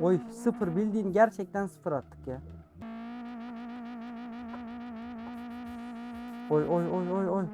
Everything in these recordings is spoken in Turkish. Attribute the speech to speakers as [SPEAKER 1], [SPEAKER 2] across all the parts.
[SPEAKER 1] Oy sıfır bildiğin gerçekten sıfır attık ya. Oy oy oy oy oy.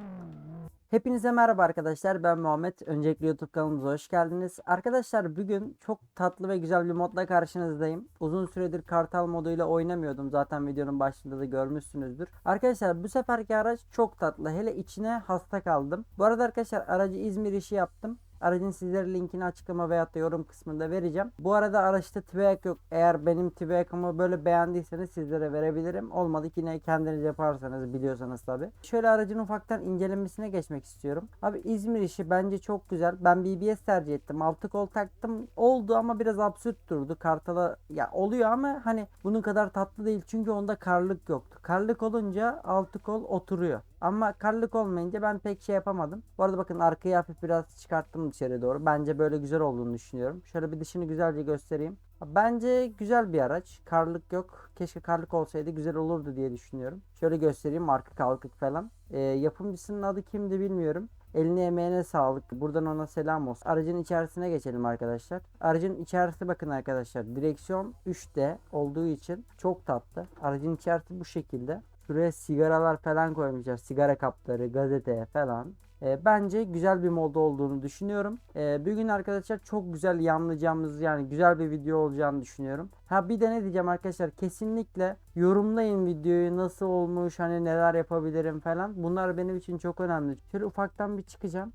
[SPEAKER 1] Hepinize merhaba arkadaşlar ben Muhammed. Öncelikle YouTube kanalımıza hoş geldiniz. Arkadaşlar bugün çok tatlı ve güzel bir modla karşınızdayım. Uzun süredir Kartal moduyla oynamıyordum. Zaten videonun başında da görmüşsünüzdür. Arkadaşlar bu seferki araç çok tatlı. Hele içine hasta kaldım. Bu arada arkadaşlar aracı İzmir işi yaptım. Aracın sizlere linkini açıklama veyahut da yorum kısmında vereceğim. Bu arada araçta Tibek yok. Eğer benim Tibek'ımı böyle beğendiyseniz sizlere verebilirim. Olmadı yine kendiniz yaparsanız biliyorsanız tabi. Şöyle aracın ufaktan incelemesine geçmek istiyorum. Abi İzmir işi bence çok güzel. Ben BBS tercih ettim. Altı kol taktım. Oldu ama biraz absürt durdu. Kartala ya oluyor ama hani bunun kadar tatlı değil. Çünkü onda karlık yoktu. Karlık olunca altı kol oturuyor. Ama karlık olmayınca ben pek şey yapamadım. Bu arada bakın arkayı hafif biraz çıkarttım dışarı doğru. Bence böyle güzel olduğunu düşünüyorum. Şöyle bir dışını güzelce göstereyim. Bence güzel bir araç. Karlık yok. Keşke karlık olsaydı güzel olurdu diye düşünüyorum. Şöyle göstereyim arka kalkık falan. Ee, yapımcısının adı kimdi bilmiyorum. Eline emeğine sağlık. Buradan ona selam olsun. Aracın içerisine geçelim arkadaşlar. Aracın içerisi bakın arkadaşlar. Direksiyon 3D olduğu için çok tatlı. Aracın içerisi bu şekilde. Şuraya sigaralar falan koymuşlar. Sigara kapları, gazete falan. E, bence güzel bir mod olduğunu düşünüyorum. E, bugün arkadaşlar çok güzel yanlayacağımız yani güzel bir video olacağını düşünüyorum. Ha bir de ne diyeceğim arkadaşlar kesinlikle yorumlayın videoyu nasıl olmuş hani neler yapabilirim falan. Bunlar benim için çok önemli. Şöyle ufaktan bir çıkacağım.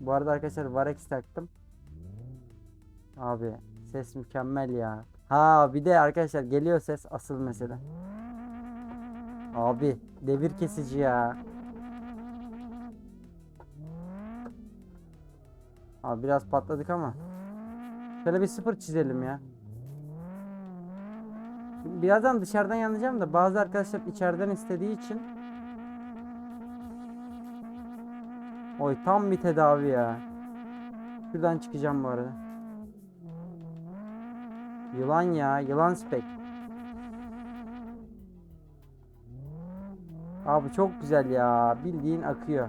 [SPEAKER 1] Bu arada arkadaşlar Varex taktım. Abi ses mükemmel ya. Ha bir de arkadaşlar geliyor ses asıl mesele. Abi devir kesici ya. Abi biraz patladık ama. Şöyle bir sıfır çizelim ya. Birazdan dışarıdan yanacağım da bazı arkadaşlar içeriden istediği için. Oy tam bir tedavi ya. Şuradan çıkacağım bu arada. Yılan ya, yılan spek. Abi çok güzel ya. Bildiğin akıyor.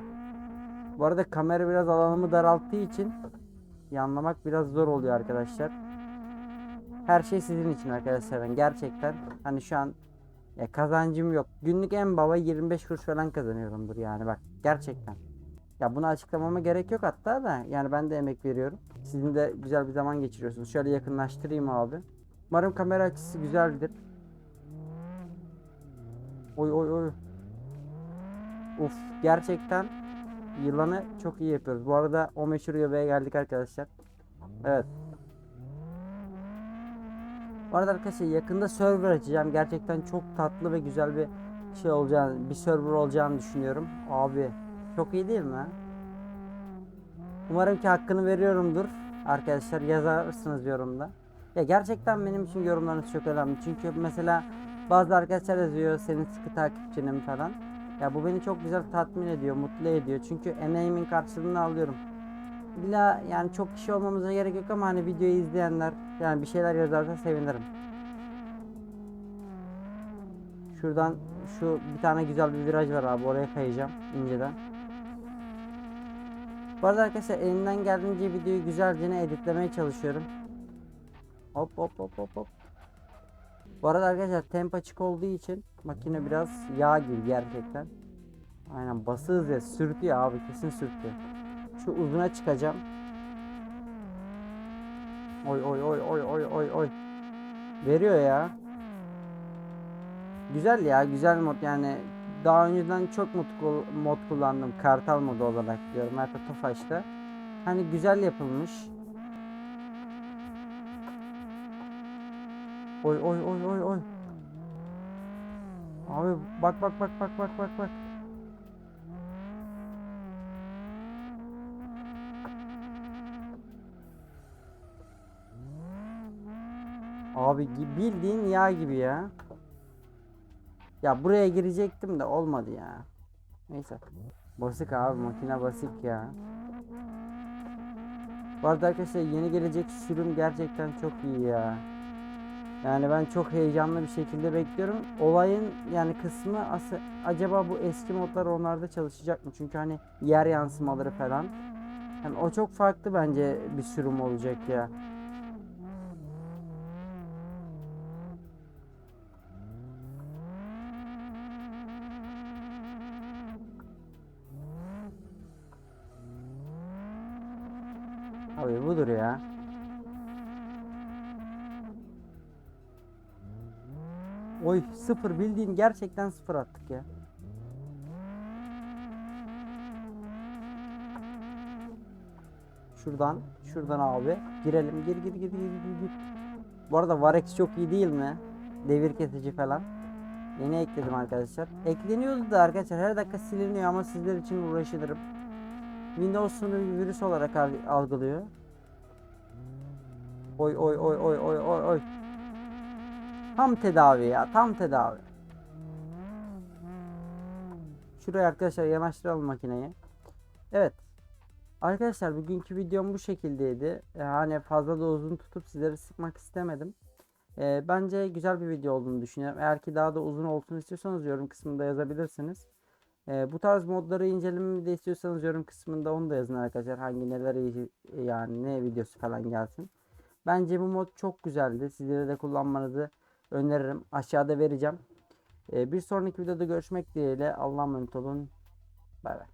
[SPEAKER 1] Bu arada kamera biraz alanımı daralttığı için yanlamak biraz zor oluyor arkadaşlar. Her şey sizin için arkadaşlar. Ben gerçekten hani şu an ya kazancım yok. Günlük en baba 25 kuruş falan kazanıyorumdur yani bak gerçekten. Ya bunu açıklamama gerek yok hatta da yani ben de emek veriyorum. Sizin de güzel bir zaman geçiriyorsunuz. Şöyle yakınlaştırayım abi. Umarım kamera açısı güzeldir. Oy oy oy. Uf gerçekten yılanı çok iyi yapıyoruz. Bu arada o meşhur göbeğe geldik arkadaşlar. Evet. Bu arada arkadaşlar yakında server açacağım. Gerçekten çok tatlı ve güzel bir şey olacağını, bir server olacağını düşünüyorum. Abi çok iyi değil mi? Umarım ki hakkını veriyorumdur. Arkadaşlar yazarsınız yorumda. Ya gerçekten benim için yorumlarınız çok önemli. Çünkü mesela bazı arkadaşlar yazıyor senin sıkı takipçinim falan. Ya bu beni çok güzel tatmin ediyor, mutlu ediyor. Çünkü emeğimin karşılığını alıyorum. İlla yani çok kişi olmamıza gerek yok ama hani videoyu izleyenler yani bir şeyler yazarsa sevinirim. Şuradan şu bir tane güzel bir viraj var abi oraya kayacağım inceden. Bu arada arkadaşlar elimden geldiğince videoyu güzelce editlemeye çalışıyorum. Hop hop hop hop hop. Bu arada arkadaşlar temp açık olduğu için makine biraz yağ gibi gerçekten. Aynen bası hızı sürtüyor abi kesin sürtüyor. Şu uzuna çıkacağım. Oy oy oy oy oy oy oy. Veriyor ya. Güzel ya güzel mod yani. Daha önceden çok mod, mod kullandım. Kartal modu olarak diyorum. Hatta Tofaş'ta. Hani güzel yapılmış. Oy oy oy oy oy. Abi bak bak bak bak bak bak bak. Abi bildiğin yağ gibi ya. Ya buraya girecektim de olmadı ya. Neyse. Basık abi makine basık ya. Bu arada arkadaşlar yeni gelecek sürüm gerçekten çok iyi ya. Yani ben çok heyecanlı bir şekilde bekliyorum. Olayın yani kısmı as- acaba bu eski modlar onlarda çalışacak mı? Çünkü hani yer yansımaları falan. Yani o çok farklı bence bir sürüm olacak ya. Abi budur ya. Oy sıfır bildiğin gerçekten sıfır attık ya. Şuradan, şuradan abi. Girelim. Gir gir gir gir gir gir. Bu arada Varex çok iyi değil mi? Devir kesici falan. Yeni ekledim arkadaşlar. Ekleniyordu da arkadaşlar her dakika siliniyor ama sizler için uğraşılırım. Windows bunu bir virüs olarak al- algılıyor. Oy oy oy oy oy oy oy. Tam tedavi ya, tam tedavi. Şuraya arkadaşlar yanaştıralım makineyi. Evet. Arkadaşlar bugünkü videom bu şekildeydi. Ee, hani fazla da uzun tutup sizleri sıkmak istemedim. Ee, bence güzel bir video olduğunu düşünüyorum. Eğer ki daha da uzun olsun istiyorsanız yorum kısmında yazabilirsiniz. Ee, bu tarz modları incelememi de istiyorsanız yorum kısmında onu da yazın arkadaşlar. Hangi neler yani ne videosu falan gelsin. Bence bu mod çok güzeldi. Sizlere de kullanmanızı öneririm. Aşağıda vereceğim. Ee, bir sonraki videoda görüşmek dileğiyle. Allah'a emanet olun. Bay bay.